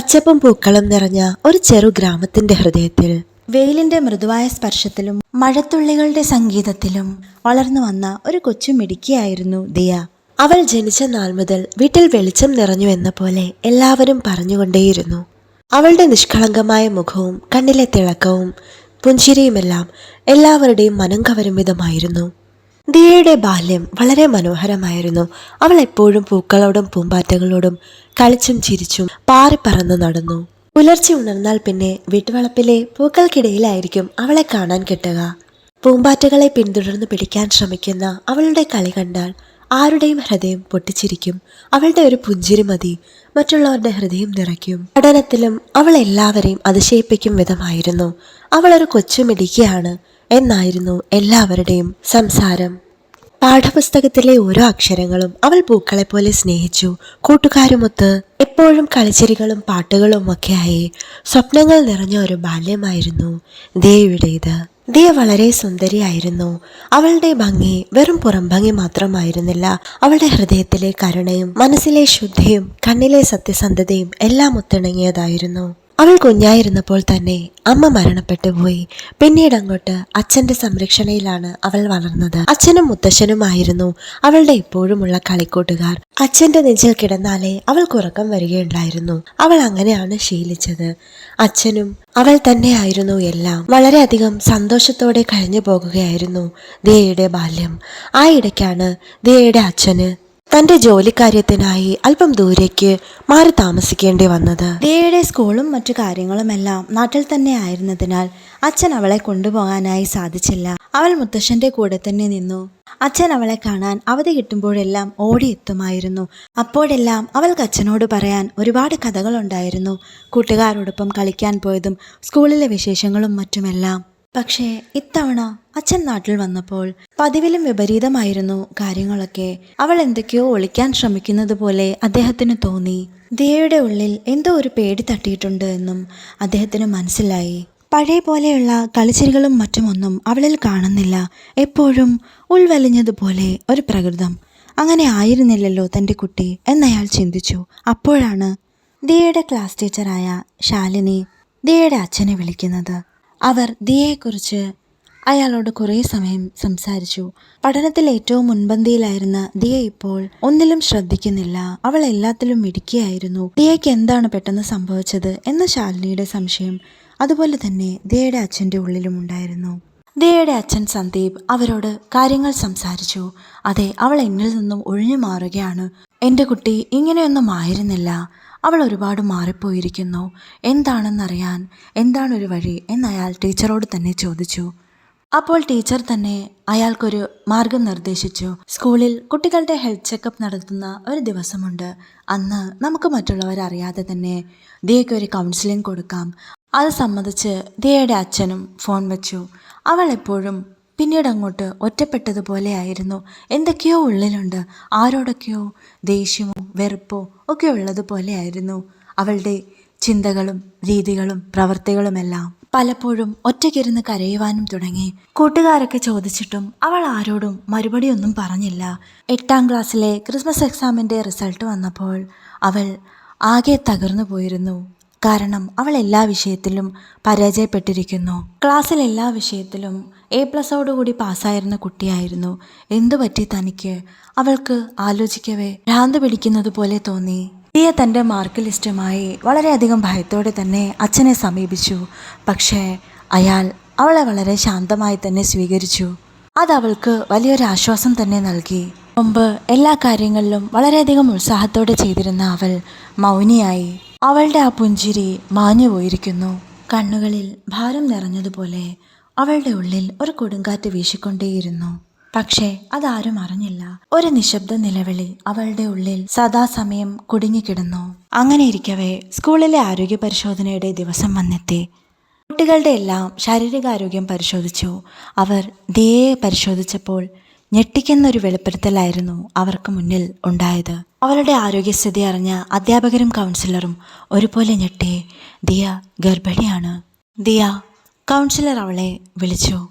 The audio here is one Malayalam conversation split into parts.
പച്ചപ്പും പൂക്കളും നിറഞ്ഞ ഒരു ചെറു ഗ്രാമത്തിന്റെ ഹൃദയത്തിൽ വെയിലിന്റെ മൃദുവായ സ്പർശത്തിലും മഴത്തുള്ളികളുടെ സംഗീതത്തിലും വളർന്നു വന്ന ഒരു കൊച്ചു മിടുക്കിയായിരുന്നു ദിയ. അവൾ ജനിച്ച നാൾ മുതൽ വീട്ടിൽ വെളിച്ചം നിറഞ്ഞു എന്ന പോലെ എല്ലാവരും പറഞ്ഞുകൊണ്ടേയിരുന്നു. അവളുടെ നിഷ്കളങ്കമായ മുഖവും കണ്ണിലെ തിളക്കവും പുഞ്ചിരിയുമെല്ലാം എല്ലാവരുടെയും മനം കവരും വിധമായിരുന്നു. ദിയയുടെ ബാല്യം വളരെ മനോഹരമായിരുന്നു. അവൾ എപ്പോഴും പൂക്കളോടും പൂമ്പാറ്റകളോടും കളിച്ചും ചിരിച്ചും പാറിപ്പറന്നു നടന്നു. പുലർച്ചെ ഉണർന്നാൽ പിന്നെ വീട്ടുവളപ്പിലെ പൂക്കൾക്കിടയിലായിരിക്കും അവളെ കാണാൻ കിട്ടുക. പൂമ്പാറ്റകളെ പിന്തുടർന്ന് പിടിക്കാൻ ശ്രമിക്കുന്ന അവളുടെ കളി കണ്ടാൽ ആരുടെയും ഹൃദയം പൊട്ടിച്ചിരിക്കും. അവളുടെ ഒരു പുഞ്ചിരി മതി മറ്റുള്ളവരുടെ ഹൃദയം നിറയ്ക്കും. പഠനത്തിലും അവൾ എല്ലാവരെയും അതിശയിപ്പിക്കും വിധമായിരുന്നു. അവൾ ഒരു കൊച്ചു മിടിക്കുകയാണ് എന്നായിരുന്നു എല്ലാവരുടെയും സംസാരം. പാഠപുസ്തകത്തിലെ ഓരോ അക്ഷരങ്ങളും അവൾ പൂക്കളെ പോലെ സ്നേഹിച്ചു. കൂട്ടുകാരുമൊത്ത് എപ്പോഴും കളിച്ചിരികളും പാട്ടുകളും ഒക്കെയായി സ്വപ്നങ്ങൾ നിറഞ്ഞ ഒരു ബാല്യമായിരുന്നു ദിയയുടേത് ദിയ വളരെ സുന്ദരിയായിരുന്നു. അവളുടെ ഭംഗി വെറും പുറംഭംഗി മാത്രമായിരുന്നില്ല. അവളുടെ ഹൃദയത്തിലെ കരുണയും മനസ്സിലെ ശുദ്ധിയും കണ്ണിലെ സത്യസന്ധതയും എല്ലാം ഒത്തിണങ്ങിയതായിരുന്നു. അവൾ കുഞ്ഞായിരുന്നപ്പോൾ തന്നെ അമ്മ മരണപ്പെട്ടു പോയി. പിന്നീട് അങ്ങോട്ട് അച്ഛന്റെ സംരക്ഷണയിലാണ് അവൾ വളർന്നത്. അച്ഛനും മുത്തശ്ശനുമായിരുന്നു അവളുടെ ഇപ്പോഴുമുള്ള കളിക്കൂട്ടുകാർ. അച്ഛന്റെ നെഞ്ചിൽ കിടന്നാലേ അവൾക്ക് ഉറക്കം വരികയുണ്ടായിരുന്നു. അവൾ അങ്ങനെയാണ് ശീലിച്ചത്. അച്ഛനും അവൾ തന്നെയായിരുന്നു എല്ലാം. വളരെയധികം സന്തോഷത്തോടെ കഴിഞ്ഞു പോകുകയായിരുന്നു ദിയയുടെ ബാല്യം. ആ ഇടയ്ക്കാണ് ദിയയുടെ അച്ഛന് തന്റെ ജോലിക്കാര്യത്തിനായി അല്പം ദൂരേക്ക് മാറി താമസിക്കേണ്ടി വന്നത്. ദിയയുടെ സ്കൂളും മറ്റു കാര്യങ്ങളുമെല്ലാം നാട്ടിൽ തന്നെ ആയിരുന്നതിനാൽ അച്ഛൻ അവളെ കൊണ്ടുപോകാനായി സാധിച്ചില്ല. അവൾ മുത്തശ്ശന്റെ കൂടെ തന്നെ നിന്നു. അച്ഛൻ അവളെ കാണാൻ അവധി കിട്ടുമ്പോഴെല്ലാം ഓടിയെത്തുമായിരുന്നു അപ്പോഴെല്ലാം അവൾക്ക് അച്ഛനോട് പറയാൻ ഒരുപാട് കഥകളുണ്ടായിരുന്നു. കൂട്ടുകാരോടൊപ്പം കളിക്കാൻ പോയതും സ്കൂളിലെ വിശേഷങ്ങളും മറ്റുമെല്ലാം. പക്ഷേ ഇത്തവണ അച്ഛൻ നാട്ടിൽ വന്നപ്പോൾ പതിവിലും വിപരീതമായിരുന്നു കാര്യങ്ങളൊക്കെ. അവൾ എന്തൊക്കെയോ ഒളിക്കാൻ ശ്രമിക്കുന്നത് പോലെ അദ്ദേഹത്തിന് തോന്നി. ദിയയുടെ ഉള്ളിൽ എന്തോ ഒരു പേടി തട്ടിയിട്ടുണ്ട് എന്നും അദ്ദേഹത്തിന് മനസ്സിലായി. പഴയ പോലെയുള്ള കളിച്ചിരികളും മറ്റുമൊന്നും അവളിൽ കാണുന്നില്ല. എപ്പോഴും ഉൾവലിഞ്ഞതുപോലെ ഒരു പ്രകൃതം. അങ്ങനെ ആയിരുന്നില്ലല്ലോ തന്റെ കുട്ടി എന്നയാൾ ചിന്തിച്ചു. അപ്പോഴാണ് ദിയയുടെ ക്ലാസ് ടീച്ചറായ ശാലിനി ദിയയുടെ അച്ഛനെ വിളിക്കുന്നത്. അവർ ദിയയെക്കുറിച്ച് അയാളോട് കുറേ സമയം സംസാരിച്ചു. പഠനത്തിൽ ഏറ്റവും മുൻപന്തിയിലായിരുന്ന ദിയ ഇപ്പോൾ ഒന്നിലും ശ്രദ്ധിക്കുന്നില്ല. അവൾ എല്ലാത്തിലും മിടുക്കിയായിരുന്നു. ദിയയ്ക്ക് എന്താണ് പെട്ടെന്ന് സംഭവിച്ചത് എന്ന ശാലിനിയുടെ സംശയം അതുപോലെ തന്നെ ദിയയുടെ അച്ഛന്റെ ഉള്ളിലും ഉണ്ടായിരുന്നു. ദിയയുടെ അച്ഛൻ സന്ദീപ് അവരോട് കാര്യങ്ങൾ സംസാരിച്ചു. അതെ അവൾ എന്നിൽ നിന്നും ഒഴിഞ്ഞു മാറുകയാണ്. എന്റെ കുട്ടി ഇങ്ങനെയൊന്നും ആയിരുന്നില്ല. അവൾ ഒരുപാട് മാറിപ്പോയിരിക്കുന്നു. എന്താണെന്നറിയാൻ എന്താണൊരു വഴി എന്നയാൾ ടീച്ചറോട് തന്നെ ചോദിച്ചു. അപ്പോൾ ടീച്ചർ തന്നെ അയാൾക്കൊരു മാർഗം നിർദ്ദേശിച്ചു. സ്കൂളിൽ കുട്ടികളുടെ ഹെൽത്ത് ചെക്കപ്പ് നടത്തുന്ന ഒരു ദിവസമുണ്ട്. അന്ന് നമുക്ക് മറ്റുള്ളവർ അറിയാതെ തന്നെ ദിയയ്ക്ക് ഒരു കൗൺസിലിംഗ് കൊടുക്കാം. അത് സംബന്ധിച്ച് ദിയയുടെ അച്ഛനും ഫോൺ വെച്ചു. അവൾ എപ്പോഴും പിന്നീട് അങ്ങോട്ട് ഒറ്റപ്പെട്ടതുപോലെയായിരുന്നു. എന്തൊക്കെയോ ഉള്ളിലുണ്ട്. ആരോടൊക്കെയോ ദേഷ്യമോ വെറുപ്പോ ഒക്കെ ഉള്ളതുപോലെയായിരുന്നു. അവളുടെ ചിന്തകളും രീതികളും പ്രവർത്തികളുമെല്ലാം പലപ്പോഴും ഒറ്റയ്ക്കിരുന്ന് കരയുവാനും തുടങ്ങി. കൂട്ടുകാരൊക്കെ ചോദിച്ചിട്ടും അവൾ ആരോടും മറുപടിയൊന്നും പറഞ്ഞില്ല. എട്ടാം ക്ലാസ്സിലെ ക്രിസ്മസ് എക്സാമിന്റെ റിസൾട്ട് വന്നപ്പോൾ അവൾ ആകെ തകർന്നു പോയിരുന്നു കാരണം അവൾ എല്ലാ വിഷയത്തിലും പരാജയപ്പെട്ടിരിക്കുന്നു. ക്ലാസ്സിൽ എല്ലാ വിഷയത്തിലും എ പ്ലസോടുകൂടി പാസ്സായിരുന്ന കുട്ടിയായിരുന്നു. എന്തു പറ്റി തനിക്ക്? അവൾക്ക് ആലോചിക്കവേ. ഭ്രാന്ത് പിടിക്കുന്നത് പോലെ തോന്നി. ദിയ തന്റെ മാർക്ക് ലിസ്റ്റുമായി വളരെയധികം ഭയത്തോടെ തന്നെ അച്ഛനെ സമീപിച്ചു. പക്ഷേ അയാൾ അവളെ വളരെ ശാന്തമായി തന്നെ സ്വീകരിച്ചു. അത് അവൾക്ക് വലിയൊരു ആശ്വാസം തന്നെ നൽകി. മുമ്പ് എല്ലാ കാര്യങ്ങളിലും വളരെയധികം ഉത്സാഹത്തോടെ ചെയ്തിരുന്ന അവൾ മൗനിയായി. അവളുടെ ആ പുഞ്ചിരി മാഞ്ഞുപോയിരിക്കുന്നു കണ്ണുകളിൽ ഭാരം നിറഞ്ഞതുപോലെ അവളുടെ ഉള്ളിൽ ഒരു കൊടുങ്കാറ്റ് വീശിക്കൊണ്ടേയിരുന്നു. പക്ഷേ അതാരും അറിഞ്ഞില്ല. ഒരു നിശബ്ദ നിലവിളി അവളുടെ ഉള്ളിൽ സദാസമയം കുടുങ്ങിക്കിടന്നു. അങ്ങനെ ഇരിക്കവേ സ്കൂളിലെ ആരോഗ്യ പരിശോധനയുടെ ദിവസം വന്നെത്തി. കുട്ടികളുടെ എല്ലാം ശാരീരികാരോഗ്യം പരിശോധിച്ചു. അവർ ദേ പരിശോധിച്ചപ്പോൾ ഞെട്ടിക്കുന്നൊരു വെളിപ്പെടുത്തലായിരുന്നു അവർക്ക് മുന്നിൽ ഉണ്ടായത്. അവളുടെ ആരോഗ്യസ്ഥിതി അറിഞ്ഞ അധ്യാപകരും കൗൺസിലറും ഒരുപോലെ ഞെട്ടി ദിയ ഗർഭിണിയാണ്. ദിയ കൗൺസിലർ അവളെ വിളിച്ചു.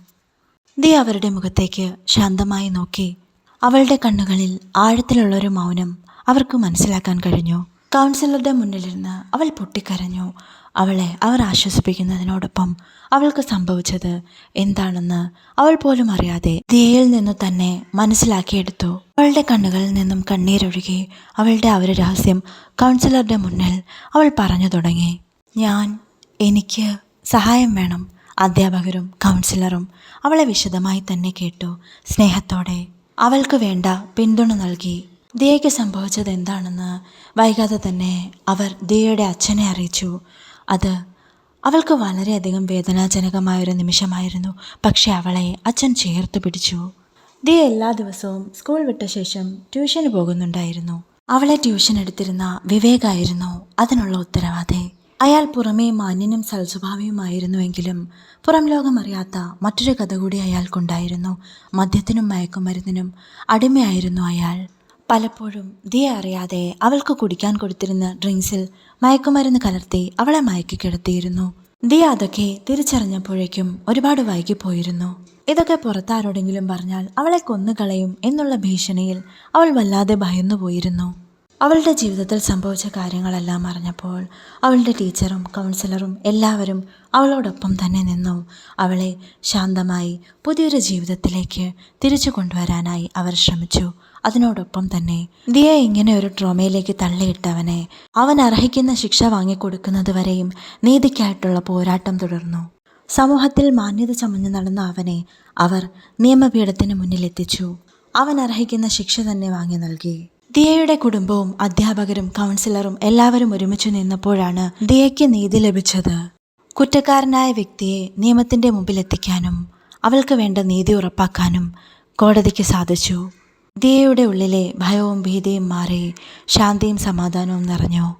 ദിയ അവരുടെ മുഖത്തേക്ക് ശാന്തമായി നോക്കി. അവളുടെ കണ്ണുകളിൽ ആഴത്തിലുള്ളൊരു മൗനം അവർക്ക് മനസ്സിലാക്കാൻ കഴിഞ്ഞു. കൗൺസിലറുടെ മുന്നിലിരുന്ന് അവൾ പൊട്ടിക്കരഞ്ഞു. അവളെ അവർ ആശ്വസിപ്പിക്കുന്നതിനോടൊപ്പം അവൾക്ക് സംഭവിച്ചത് എന്താണെന്ന് അവൾ പോലും അറിയാതെ ദിയയിൽ നിന്നു തന്നെ മനസ്സിലാക്കിയെടുത്തു. അവളുടെ കണ്ണുകളിൽ നിന്നും കണ്ണീരൊഴുകി അവളുടെ ആ ഒരു രഹസ്യം കൗൺസിലറുടെ മുന്നിൽ അവൾ പറഞ്ഞു തുടങ്ങി. ഞാൻ എനിക്ക് സഹായം വേണം അധ്യാപകരും കൗൺസിലറും അവളെ വിശദമായി തന്നെ കേട്ടു. സ്നേഹത്തോടെ അവൾക്ക് വേണ്ട പിന്തുണ നൽകി. ദിയയ്ക്ക് സംഭവിച്ചത് എന്താണെന്ന് വൈകാതെ തന്നെ അവർ ദിയയുടെ അച്ഛനെ അറിയിച്ചു. അത് അവൾക്ക് വളരെയധികം വേദനാജനകമായൊരു നിമിഷമായിരുന്നു. പക്ഷേ അവളെ അച്ഛൻ ചേർത്ത് പിടിച്ചു. ദിയ എല്ലാ ദിവസവും സ്കൂൾ വിട്ട ശേഷം ട്യൂഷന് പോകുന്നുണ്ടായിരുന്നു. അവളെ ട്യൂഷൻ എടുത്തിരുന്ന വിവേകായിരുന്നു അതിനുള്ള ഉത്തരവാദി. അയാൾ പുറമേ മാന്യനും സൽസ്വഭാവിയുമായിരുന്നുവെങ്കിലും പുറം ലോകമറിയാത്ത മറ്റൊരു കഥ കൂടി അയാൾക്കുണ്ടായിരുന്നു. മദ്യത്തിനും മയക്കുമരുന്നിനും അടിമയായിരുന്നു അയാൾ. പലപ്പോഴും ദിയ അറിയാതെ അവൾക്ക് കുടിക്കാൻ കൊടുത്തിരുന്ന ഡ്രിങ്ക്സിൽ മയക്കുമരുന്ന് കലർത്തി അവളെ മയക്കി കിടത്തിയിരുന്നു. ദിയ അതൊക്കെ തിരിച്ചറിഞ്ഞപ്പോഴേക്കും ഒരുപാട് വൈകിപ്പോയിരുന്നു ഇതൊക്കെ പുറത്താരോടെങ്കിലും പറഞ്ഞാൽ അവളെ കൊന്നുകളയും എന്നുള്ള ഭീഷണിയിൽ അവൾ വല്ലാതെ ഭയന്നു പോയിരുന്നു അവളുടെ ജീവിതത്തിൽ സംഭവിച്ച കാര്യങ്ങളെല്ലാം അറിഞ്ഞപ്പോൾ അവളുടെ ടീച്ചറും കൗൺസിലറും എല്ലാവരും അവളോടൊപ്പം തന്നെ നിന്നു. അവളെ ശാന്തമായി പുതിയൊരു ജീവിതത്തിലേക്ക് തിരിച്ചു കൊണ്ടുവരാനായി അവർ ശ്രമിച്ചു. അതിനോടൊപ്പം തന്നെ ദിയ ഇങ്ങനെ ഒരു ട്രോമയിലേക്ക് തള്ളിയിട്ടവനെ അവൻ അർഹിക്കുന്ന ശിക്ഷ വാങ്ങിക്കൊടുക്കുന്നതുവരെയും നീതിക്കായിട്ടുള്ള പോരാട്ടം തുടർന്നു. സമൂഹത്തിൽ മാന്യത ചമഞ്ഞു നടന്ന അവനെ അവർ നിയമപീഠത്തിന് മുന്നിലെത്തിച്ചു. അവൻ അർഹിക്കുന്ന ശിക്ഷ തന്നെ വാങ്ങി നൽകി. ദിയയുടെ കുടുംബവും അധ്യാപകരും കൗൺസിലറും എല്ലാവരും ഒരുമിച്ച് നിന്നപ്പോഴാണ് ദിയയ്ക്ക് നീതി ലഭിച്ചത്. കുറ്റക്കാരനായ വ്യക്തിയെ നിയമത്തിന്റെ മുമ്പിലെത്തിക്കാനും അവൾക്ക് വേണ്ട നീതി ഉറപ്പാക്കാനും കോടതിക്ക് സാധിച്ചു. ദിയയുടെ ഉള്ളിലെ ഭയവും ഭീതിയും മാറി ശാന്തിയും സമാധാനവും നിറഞ്ഞു.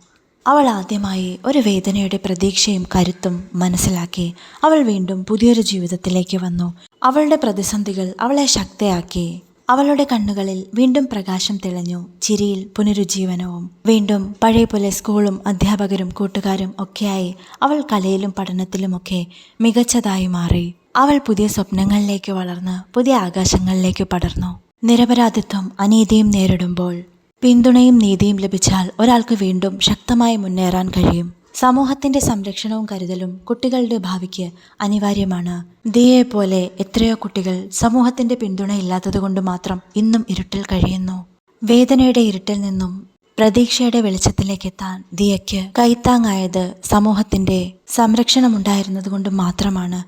അവൾ ആദ്യമായി ഒരു വേദനയുടെ പ്രതീക്ഷയും കരുത്തും മനസ്സിലാക്കി അവൾ വീണ്ടും പുതിയൊരു ജീവിതത്തിലേക്ക് വന്നു. അവളുടെ പ്രതിസന്ധികൾ അവളെ ശക്തയാക്കി. അവളുടെ കണ്ണുകളിൽ വീണ്ടും പ്രകാശം തെളിഞ്ഞു. ചിരിയിൽ പുനരുജ്ജീവനവും വീണ്ടും പഴയ പോലെ സ്കൂളും അധ്യാപകരും കൂട്ടുകാരും ഒക്കെയായി അവൾ കലയിലും പഠനത്തിലുമൊക്കെ മികച്ചതായി മാറി. അവൾ പുതിയ സ്വപ്നങ്ങളിലേക്ക് വളർന്ന് പുതിയ ആകാശങ്ങളിലേക്ക് പടർന്നു. നിരപരാധിത്വം അനീതിയും നേരിടുമ്പോൾ പിന്തുണയും നീതിയും ലഭിച്ചാൽ ഒരാൾക്ക് വീണ്ടും ശക്തമായി മുന്നേറാൻ കഴിയും. സമൂഹത്തിന്റെ സംരക്ഷണവും കരുതലും കുട്ടികളുടെ ഭാവിക്ക് അനിവാര്യമാണ്. ദിയയെ പോലെ എത്രയോ കുട്ടികൾ സമൂഹത്തിന്റെ പിന്തുണയില്ലാത്തതുകൊണ്ട് മാത്രം ഇന്നും ഇരുട്ടിൽ കഴിയുന്നു. വേദനയുടെ ഇരുട്ടിൽ നിന്നും പ്രതീക്ഷയുടെ വെളിച്ചത്തിലേക്ക് എത്താൻ ദിയയ്ക്ക് കൈത്താങ്ങായത് സമൂഹത്തിന്റെ സംരക്ഷണമുണ്ടായിരുന്നതുകൊണ്ട് മാത്രമാണ്.